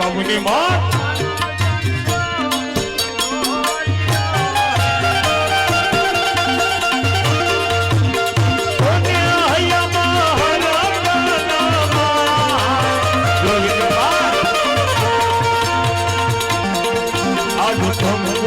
બાબુની મોત Come on.